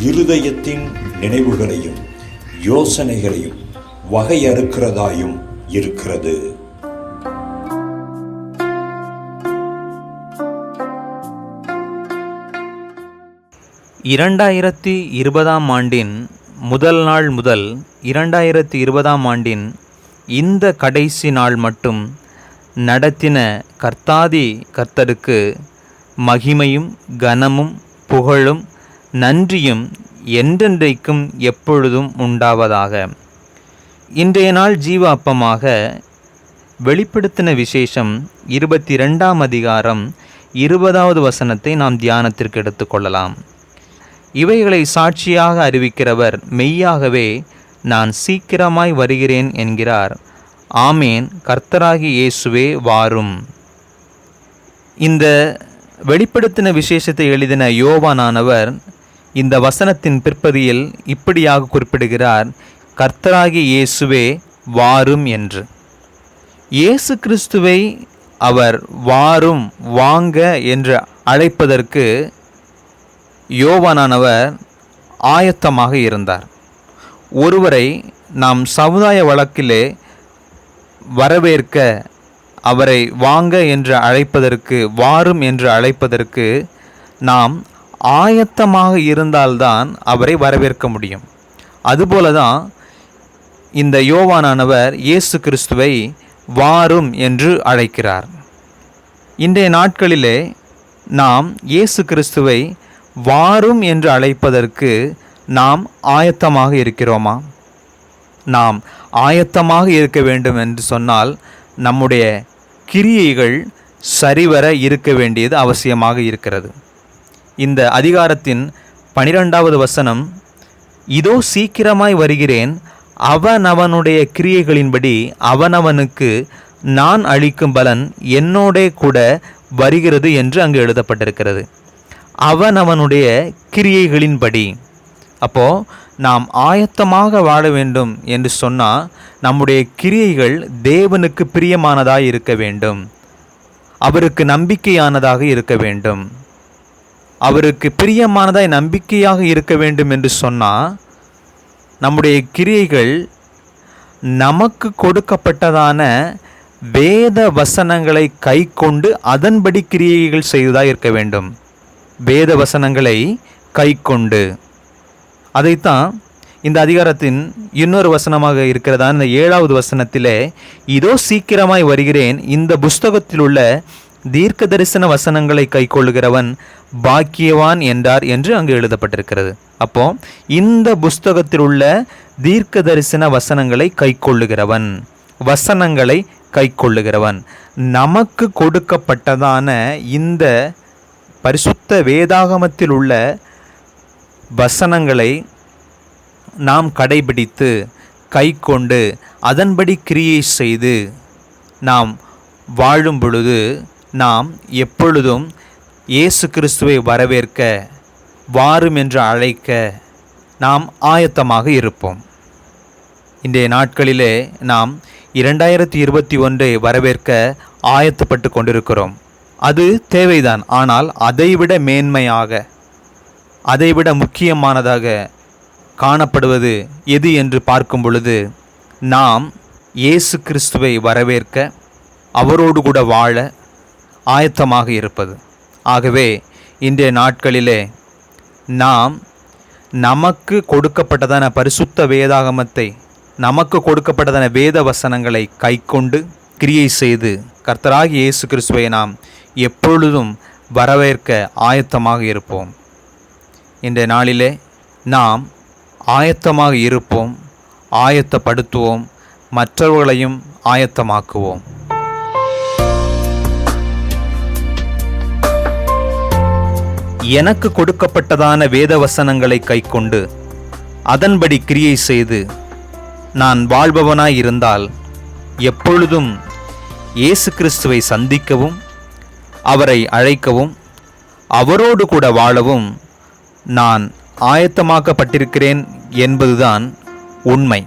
இருதயத்தின் நினைவுகளையும் யோசனைகளையும் வகையறுக்கிறதாயும் இருக்கிறது. இரண்டாயிரத்தி இருபதாம் ஆண்டின் முதல் நாள் முதல் இரண்டாயிரத்தி இருபதாம் ஆண்டின் இந்த கடைசி நாள் மட்டும் நடத்தின கர்த்தாதி கர்த்தருக்கு மகிமையும் கனமும் புகழும் நன்றியும் என்றென்றைக்கும் எப்பொழுதும் உண்டாவதாக. இன்றைய நாள் ஜீவ அப்பமாக வெளிப்படுத்தின விசேஷம் இருபத்தி ரெண்டாம் அதிகாரம் இருபதாவது வசனத்தை நாம் தியானத்திற்கு எடுத்துக்கொள்ளலாம் இவைகளை சாட்சியாக அறிவிக்கிறவர் மெய்யாகவே நான் சீக்கிரமாய் வருகிறேன் என்கிறார். ஆமேன். கர்த்தராகி இயேசுவே வாரும். இந்த வெளிப்படுத்தின விசேஷத்தை எழுதின யோவானானவர் இந்த வசனத்தின் பிற்பதியில் இப்படியாக குறிப்பிடுகிறார் கர்த்தராகி இயேசுவே வாரும் என்று. இயேசு கிறிஸ்துவை அவர் வாரும் வாங்க என்று அழைப்பதற்கு யோவானானவர் ஆயத்தமாக இருந்தார். ஒருவரை நாம் சமுதாய வழக்கிலே வரவேற்க அவரை வாங்க என்று அழைப்பதற்கு வாரும் என்று அழைப்பதற்கு நாம் ஆயத்தமாக இருந்தால்தான் அவரை வரவேற்க முடியும். அதுபோல தான் இந்த யோவானானவர் இயேசு கிறிஸ்துவை வாரும் என்று அழைக்கிறார். இன்றைய நாட்களிலே நாம் இயேசு கிறிஸ்துவை வாரும் என்று அழைப்பதற்கு நாம் ஆயத்தமாக இருக்கிறோமா? நாம் ஆயத்தமாக இருக்க வேண்டும் என்று சொன்னால் நம்முடைய கிரியைகள் சரிவர இருக்க வேண்டியது அவசியமாக இருக்கிறது. இந்த அதிகாரத்தின் பனிரெண்டாவது வசனம் இதோ சீக்கிரமாய் வருகிறேன். அவனவனுடைய கிரியைகளின்படி அவனவனுக்கு நான் அளிக்கும் பலன் என்னோடே கூட வருகிறது என்று அங்கு எழுதப்பட்டிருக்கிறது. அவனவனுடைய கிரியைகளின்படி. அப்போ நாம் ஆயத்தமாக வாழ வேண்டும் என்று சொன்னால் நம்முடைய கிரியைகள் தேவனுக்கு பிரியமானதாக இருக்க வேண்டும். அவருக்கு நம்பிக்கையானதாக இருக்க வேண்டும். அவருக்கு பிரியமானதாய் நம்பிக்கையாக இருக்க வேண்டும் என்று சொன்னால் நம்முடைய கிரியைகள் நமக்கு கொடுக்கப்பட்டதான வேத வசனங்களை கை கொண்டு அதன்படி கிரியைகள் செய்வதாக இருக்க வேண்டும். வேத வசனங்களை கை கொண்டு. அதைத்தான் இந்த அதிகாரத்தின் இன்னொரு வசனமாக இருக்கிறதா இந்த ஏழாவது வசனத்திலே இதோ சீக்கிரமாய் வருகிறேன் இந்த புஸ்தகத்தில் உள்ள தீர்க்க தரிசன வசனங்களை கைக்கொள்ளுகிறவன் பாக்கியவான் என்றார் என்று அங்கு எழுதப்பட்டிருக்கிறது. அப்போ இந்த புஸ்தகத்தில் உள்ள தீர்க்க தரிசன வசனங்களை கைக்கொள்ளுகிறவன் வசனங்களை கைக்கொள்ளுகிறவன் நமக்கு கொடுக்கப்பட்டதான இந்த பரிசுத்த வேதாகமத்தில் உள்ள வசனங்களை நாம் கடைபிடித்து கை கொண்டு அதன்படி கிரியை செய்து நாம் வாழும் பொழுது நாம் எப்பொழுதும் இயேசு கிறிஸ்துவை வரவேற்க வாரும் என்று அழைக்க நாம் ஆயத்தமாக இருப்போம். இன்றைய நாட்களிலே நாம் இரண்டாயிரத்தி இருபத்தி ஒன்றை வரவேற்க ஆயத்தப்பட்டு கொண்டிருக்கிறோம். அது தேவைதான் ஆனால் அதைவிட மேன்மையாக அதைவிட முக்கியமானதாக காணப்படுவது எது என்று பார்க்கும் பொழுது நாம் இயேசு கிறிஸ்துவை வரவேற்க அவரோடு கூட வாழ ஆயத்தமாக இருப்பது. ஆகவே இன்றைய நாட்களிலே நாம் நமக்கு கொடுக்கப்பட்டதான பரிசுத்த வேதாகமத்தை நமக்கு கொடுக்கப்பட்டதான வேத வசனங்களை கைக்கொண்டு கிரியை செய்து கர்த்தராகி இயேசு கிறிஸ்துவை நாம் எப்பொழுதும் வரவேற்க ஆயத்தமாக இருப்போம். இன்றைய நாளிலே நாம் ஆயத்தமாக இருப்போம் ஆயத்தப்படுத்துவோம் மற்றவர்களையும் ஆயத்தமாக்குவோம். எனக்கு கொடுக்கப்பட்டதான வேத வசனங்களை கைக்கொண்டு அதன்படி கிரியை செய்து நான் வாழ்பவனாய் இருந்தால் எப்பொழுதும் இயேசு கிறிஸ்துவை சந்திக்கவும் அவரை அழைக்கவும் அவரோடு கூட வாழவும் நான் ஆயத்தமாக்கப்பட்டிருக்கிறேன் என்பதுதான் உண்மை.